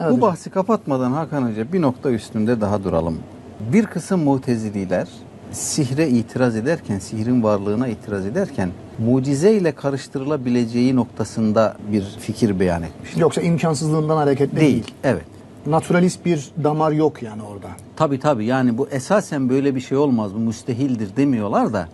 Evet Bu bahsi kapatmadan Hakan Hoca bir nokta üstünde daha duralım. Bir kısım mutezililer sihre itiraz ederken, sihrin varlığına itiraz ederken mucize ile karıştırılabileceği noktasında bir fikir beyan etmişler. Yoksa imkansızlığından hareketle değil. Değil. Evet. Naturalist bir damar yok yani orada. Tabi tabi yani bu esasen böyle bir şey olmaz bu müstehildir demiyorlar da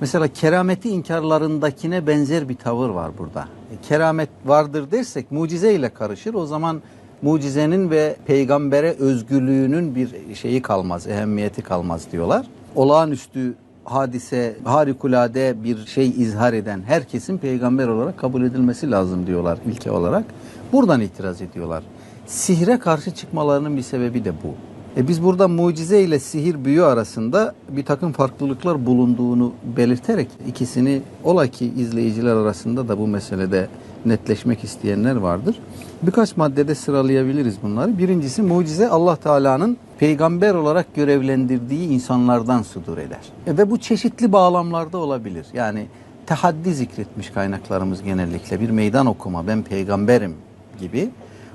mesela kerameti inkarlarındakine benzer bir tavır var burada. E, keramet vardır dersek mucize ile karışır o zaman mucizenin ve peygambere özgürlüğünün bir şeyi kalmaz, ehemmiyeti kalmaz diyorlar. Olağanüstü hadise, harikulade bir şey izhar eden herkesin peygamber olarak kabul edilmesi lazım diyorlar ilke olarak. Buradan itiraz ediyorlar. Sihre karşı çıkmalarının bir sebebi de bu. E biz burada mucize ile sihir büyü arasında bir takım farklılıklar bulunduğunu belirterek ikisini ola ki izleyiciler arasında da bu meselede netleşmek isteyenler vardır. Birkaç maddede sıralayabiliriz bunları. Birincisi mucize Allah Teala'nın peygamber olarak görevlendirdiği insanlardan sudur eder. E ve bu çeşitli bağlamlarda olabilir. Yani tehaddi zikretmiş kaynaklarımız genellikle bir meydan okuma ben peygamberim gibi.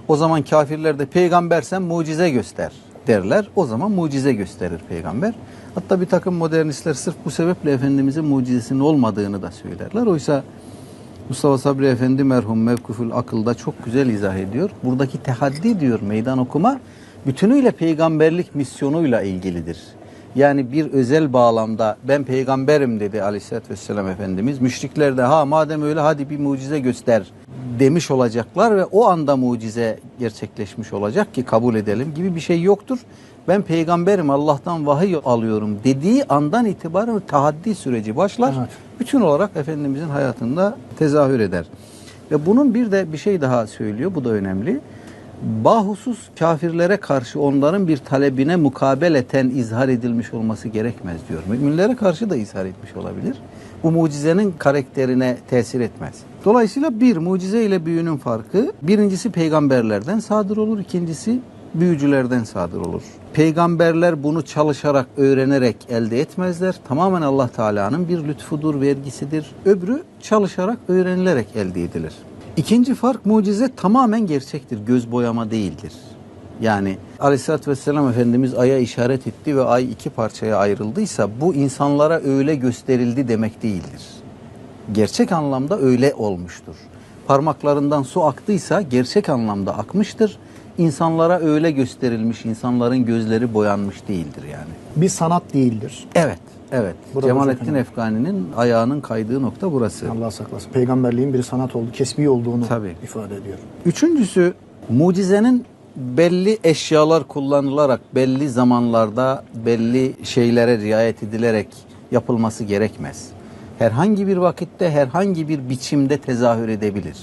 O zaman kafirler de peygambersen mucize göster derler. O zaman mucize gösterir peygamber. Hatta bir takım modernistler sırf bu sebeple Efendimizin mucizesinin olmadığını da söylerler. Oysa Mustafa Sabri Efendi merhum Mevkuful Akıl'da çok güzel izah ediyor. Buradaki tehaddi diyor meydan okuma bütünüyle peygamberlik misyonuyla ilgilidir. Yani bir özel bağlamda ben peygamberim dedi Aleyhisselatü Vesselam Efendimiz. Müşrikler de ha madem öyle hadi bir mucize göster demiş olacaklar ve o anda mucize gerçekleşmiş olacak ki kabul edelim gibi bir şey yoktur. Ben peygamberim Allah'tan vahiy alıyorum dediği andan itibaren tahaddi süreci başlar. Evet. Bütün olarak Efendimizin hayatında tezahür eder. Ve bunun bir de bir şey daha söylüyor bu da önemli. Bahusus kafirlere karşı onların bir talebine mukabeleten izhar edilmiş olması gerekmez diyor. Müminlere karşı da izhar etmiş olabilir. Bu mucizenin karakterine tesir etmez. Dolayısıyla bir mucize ile büyünün farkı birincisi peygamberlerden sadır olur, ikincisi büyücülerden sadır olur. Peygamberler bunu çalışarak, öğrenerek elde etmezler. Tamamen Allah Teala'nın bir lütfudur, vergisidir. Öbürü çalışarak, öğrenilerek elde edilir. İkinci fark mucize tamamen gerçektir, göz boyama değildir. Yani Aleyhisselatü Vesselam Efendimiz aya işaret etti ve ay iki parçaya ayrıldıysa bu insanlara öyle gösterildi demek değildir. Gerçek anlamda öyle olmuştur. Parmaklarından su aktıysa gerçek anlamda akmıştır. İnsanlara öyle gösterilmiş, insanların gözleri boyanmış değildir yani. Bir sanat değildir. Evet, evet. Burada Cemalettin. Efgani'nin ayağının kaydığı nokta burası. Allah saklasın. Peygamberliğin bir sanat oldu, kesbi olduğunu Tabii. ifade ediyor. Üçüncüsü mucizenin belli eşyalar kullanılarak belli zamanlarda belli şeylere riayet edilerek yapılması gerekmez. Herhangi bir vakitte herhangi bir biçimde tezahür edebilir.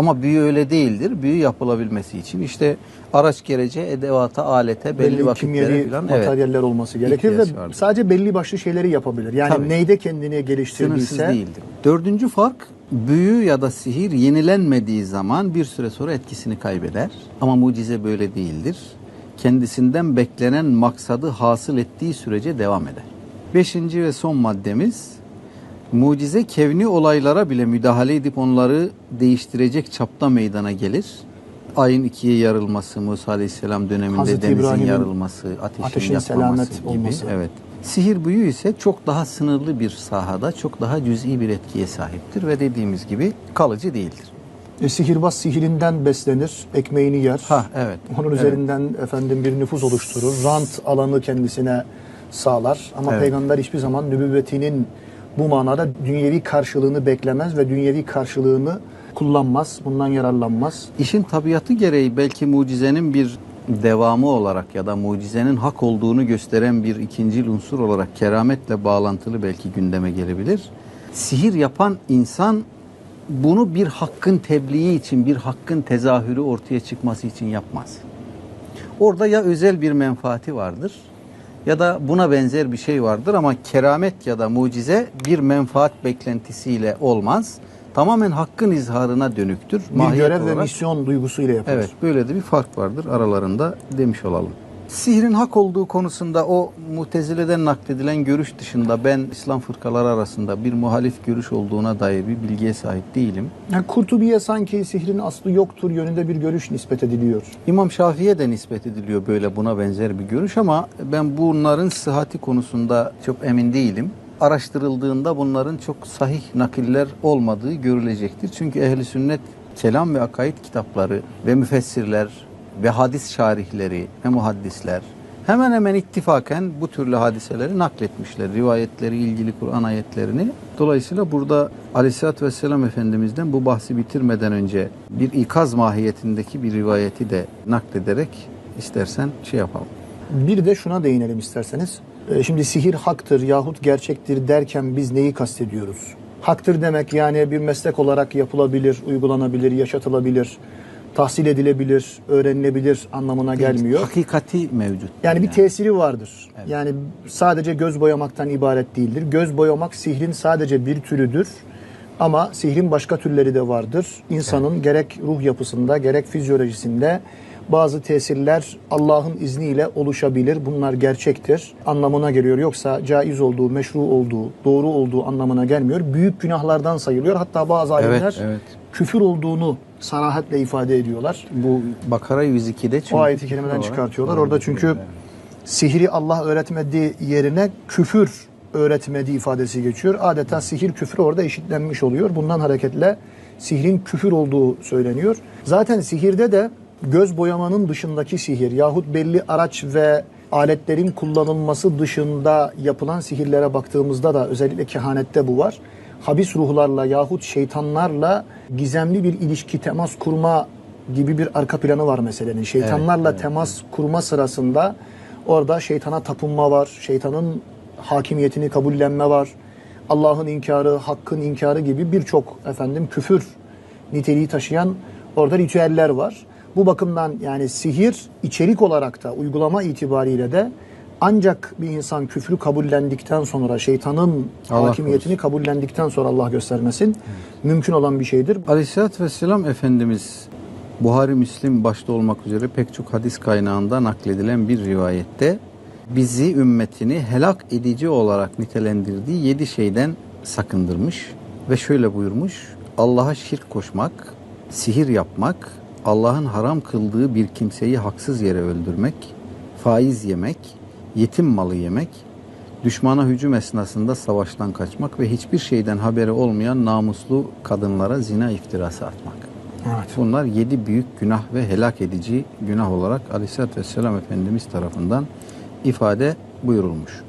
Ama büyü öyle değildir. Büyü yapılabilmesi için işte araç gerece, edevata, alete, belli, Belli, vakitlere falan evet, materyaller olması gerekir ve vardır. sadece belli başlı şeyleri yapabilir. Yani Tabii. neyde kendini sınırsız geliştirdiyse değildir. Dördüncü fark büyü ya da sihir yenilenmediği zaman bir süre sonra etkisini kaybeder. Ama mucize böyle değildir. Kendisinden beklenen maksadı hasıl ettiği sürece devam eder. Beşinci ve son maddemiz mucize kevni olaylara bile müdahale edip onları değiştirecek çapta meydana gelir. Ayın ikiye yarılması, Musa Aleyhisselam döneminde Hazreti denizin yarılması, ateşin, ateşin selamet gibi. olması. Evet. Sihir büyü ise çok daha sınırlı bir sahada, çok daha cüz'i bir etkiye sahiptir ve dediğimiz gibi kalıcı değildir. e, sihirbaz sihirinden beslenir, ekmeğini yer. Ha evet. Onun Evet. üzerinden efendim bir nüfus oluşturur. Rant alanı kendisine sağlar. Ama Evet. peygamber hiçbir zaman nübüvvetinin bu manada dünyevi karşılığını beklemez ve dünyevi karşılığını kullanmaz. Bundan yararlanmaz. İşin tabiatı gereği belki mucizenin bir devamı olarak ya da mucizenin hak olduğunu gösteren bir ikinci unsur olarak kerametle bağlantılı belki gündeme gelebilir. Sihir yapan insan bunu bir hakkın tebliği için, bir hakkın tezahürü ortaya çıkması için yapmaz. Orada ya özel bir menfaati vardır ya da buna benzer bir şey vardır ama keramet ya da mucize bir menfaat beklentisiyle olmaz. Tamamen hakkın izharına dönüktür. Bir Mahiyet görev ve olarak. misyon duygusuyla yapılır. Evet böyle de bir fark vardır aralarında demiş olalım. Sihrin hak olduğu konusunda o mutezileden nakledilen görüş dışında ben İslam fırkaları arasında bir muhalif görüş olduğuna dair bir bilgiye sahip değilim. Yani Kurtubi'ye sanki sihrin aslı yoktur yönünde bir görüş nispet ediliyor. İmam Şafii'ye de nispet ediliyor böyle buna benzer bir görüş ama ben bunların sıhhati konusunda çok emin değilim. Araştırıldığında bunların çok sahih nakiller olmadığı görülecektir. Çünkü ehli sünnet kelam ve akaid kitapları ve müfessirler ve hadis şarihleri ve muhaddisler hemen hemen ittifaken bu türlü hadiseleri nakletmişler. Rivayetleri ilgili Kur'an ayetlerini. Dolayısıyla burada Aleyhisselatü Vesselam Efendimiz'den bu bahsi bitirmeden önce bir ikaz mahiyetindeki bir rivayeti de naklederek istersen şey yapalım. Bir de şuna değinelim isterseniz. Ee, Şimdi sihir haktır yahut gerçektir derken biz neyi kastediyoruz? Haktır demek yani bir meslek olarak yapılabilir, uygulanabilir, yaşatılabilir, tahsil edilebilir, öğrenilebilir anlamına gelmiyor. Hakikati mevcut. Yani bir tesiri vardır. Yani sadece göz boyamaktan ibaret değildir. Göz boyamak sihrin sadece bir türüdür. Ama sihrin başka türleri de vardır. İnsanın gerek ruh yapısında gerek fizyolojisinde bazı tesirler Allah'ın izniyle oluşabilir. Bunlar gerçektir anlamına geliyor. Yoksa caiz olduğu, meşru olduğu, doğru olduğu anlamına gelmiyor. Büyük günahlardan sayılıyor. Hatta bazı alimler evet. küfür olduğunu sarahatle ifade ediyorlar. Bu Bakara 102'de çünkü O ayeti kerimeden çıkartıyorlar. Orada çünkü sihri Allah öğretmediği yerine küfür öğretmediği ifadesi geçiyor. Adeta sihir küfür orada eşitlenmiş oluyor. Bundan hareketle sihrin küfür olduğu söyleniyor. Zaten sihirde de göz boyamanın dışındaki sihir yahut belli araç ve aletlerin kullanılması dışında yapılan sihirlere baktığımızda da özellikle kehanette bu var. Habis ruhlarla yahut şeytanlarla gizemli bir ilişki temas kurma gibi bir arka planı var meselenin. Şeytanlarla temas kurma sırasında orada şeytana tapınma var. Şeytanın hakimiyetini kabullenme var. Allah'ın inkarı, hakkın inkarı gibi birçok efendim küfür niteliği taşıyan orada ritüeller var. Bu bakımdan yani sihir içerik olarak da uygulama itibariyle de ancak bir insan küfrü kabullendikten sonra şeytanın Allah hakimiyetini kabullendikten sonra Allah göstermesin mümkün olan bir şeydir. Aleyhisselatü Vesselam Efendimiz Buhari Müslim başta olmak üzere pek çok hadis kaynağında nakledilen bir rivayette bizi ümmetini helak edici olarak nitelendirdiği yedi şeyden sakındırmış ve şöyle buyurmuş. Allah'a şirk koşmak, sihir yapmak, Allah'ın haram kıldığı bir kimseyi haksız yere öldürmek, faiz yemek, yetim malı yemek, düşmana hücum esnasında savaştan kaçmak ve hiçbir şeyden haberi olmayan namuslu kadınlara zina iftirası atmak. Evet. Bunlar yedi büyük günah ve helak edici günah olarak Aleyhisselatü Vesselam Efendimiz tarafından ifade buyurulmuş.